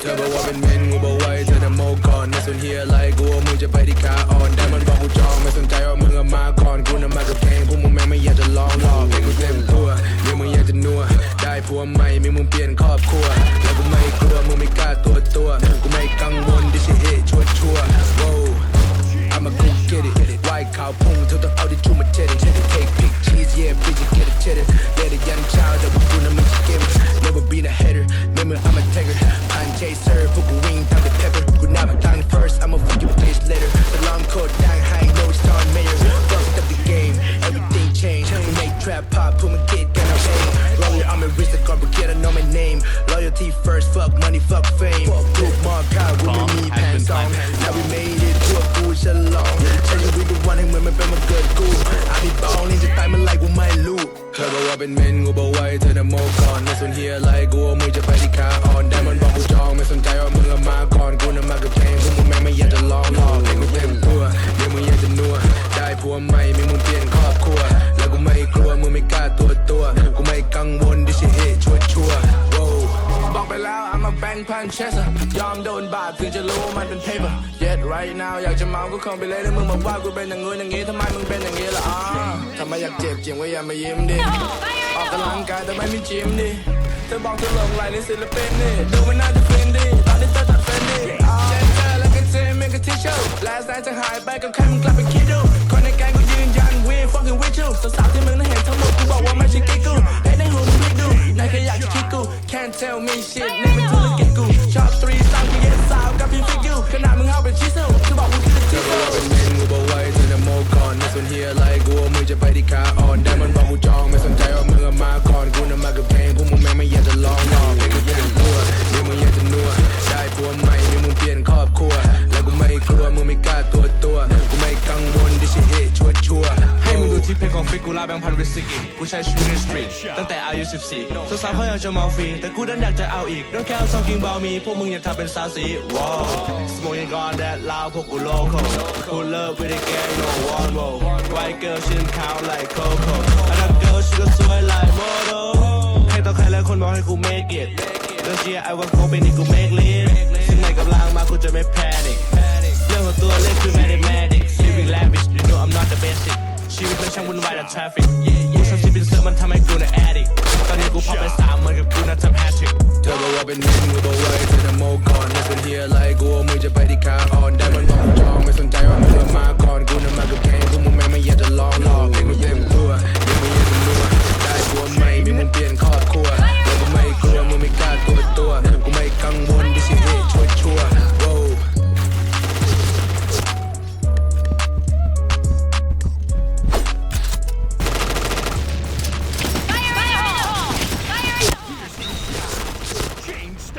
เธอบอกว่าเป็นเมนกูบอกไว้เธอจะโมก่อนไม่สนเฮียอะไรกูว่ามึงจะไปที่ขาอ่อนได้มันบอกกูจองไม่สนใจว่ามึงอะมาก่อนกูน่ะมากับเพลงพวกมึงแม่ไม่อยากจะลองหรอกเพลงกูเต็มตัวเดี๋มึงอยากจะนัวได้ผัวใหม่มีมึงเปลี่ยนครอบครัวแล้วกูไม่กลัวมึงไม่กล้าตัวตัวกูไม่กังวลดิฉันเอชัวชัวโว้ I'ma go get it Why ข่าวพุ่งเธอต้อ Put down high, know it's time. Fucked up the game, everything changed. We make trap pop, put my kid down our pain. Lawyer, I'm a risk, I can't I know my name. Loyalty first, fuck money, fuck fame. Fuck group, mark out, women need pants on. Now we made it to a push along. Tell you we the one and women, but my good cool. I be ballin' just and like with my loot. I'm a bank puncher ยอมโดนบาดถึงจะรู้ว่ามันเป็น paper yet right now อยากจะเมาก็คงไปเลยถ้ามึงบอกว่ากูเป็นอย่างงู้นอย่างงี้ทำไมมึงเป็นอย่างงี้ล่ะอ่าทำไมอยากเจ็บจริงว่าอย่ามายิ้มดิออกกำลังกายแต่ไม่มีจิมดิเธอบอกเธอหลงไหลในศิลปินดิดูมันน่าจะฟินดิตอนนี้เธอตัดเฟนดิเจนเจอแล้วก็เจมเป็นกับทิชชู่ last night จะหายไปกับใครมึงกลับไปคิดดูคนในแก๊งกูยืนยัน we fucking with you สาวๆที่มึงได้เห็นทั้งหมดกูบอกว่าไม่ใช่กิ๊กกูเฮ้ยในหูมึงพลิกดูนายแค่อยากจะคิดกู can't tell me shit ชอบ three สามกูเย็นสาวกับพี่ฟิกยูขนาดมึงเอาเป็นชิสเซลคือบอกมึงคือชิสเซลเป็นเมนกูบอกไว้เธอจะโมก่อนไม่สนเฮียอะไรกูว่ามึงจะไปที่ขาอ่อนได้มัน ที่เพจของฟิกกูลาแบงค์พันวิสกี้กูใช้ชีวิตในสตรีทตั้งแต่อายุ 14สาวๆเขาอยากจะเมาฟรี แต่กูดันอยากจะเอาอีก Don't care how talking about me พวกมึงอย่าทำเป็นสาวสี Wow smoking on that loud พวกกู local pull up with a gang no one more white girl ฉันขาว like Coco อันนั้น girl ฉันก็สวย like model ให้ต่อใครแล้วคนบอกให้กู make it เรื่องเชียร์ไอ้วันโคเป็นนี่กู make วิตมันช่างวุ่นวายแต่ traffic กูชอบชีวิตเสือมันทำให้กูใน addict ตอนนี้กูพอไปสามเหมือนกับกูน่าทำ hat trick เธอบอกว่าเป็นเมนกูบอกไว้เธอจะโมก่อนไม่สนเฮียอะไรกูว่ามึงจะไปที่ขาอ่อนได้มันบอกกูจองไม่สนใจว่ามึงอะมาก่อนกูน่ะมากับ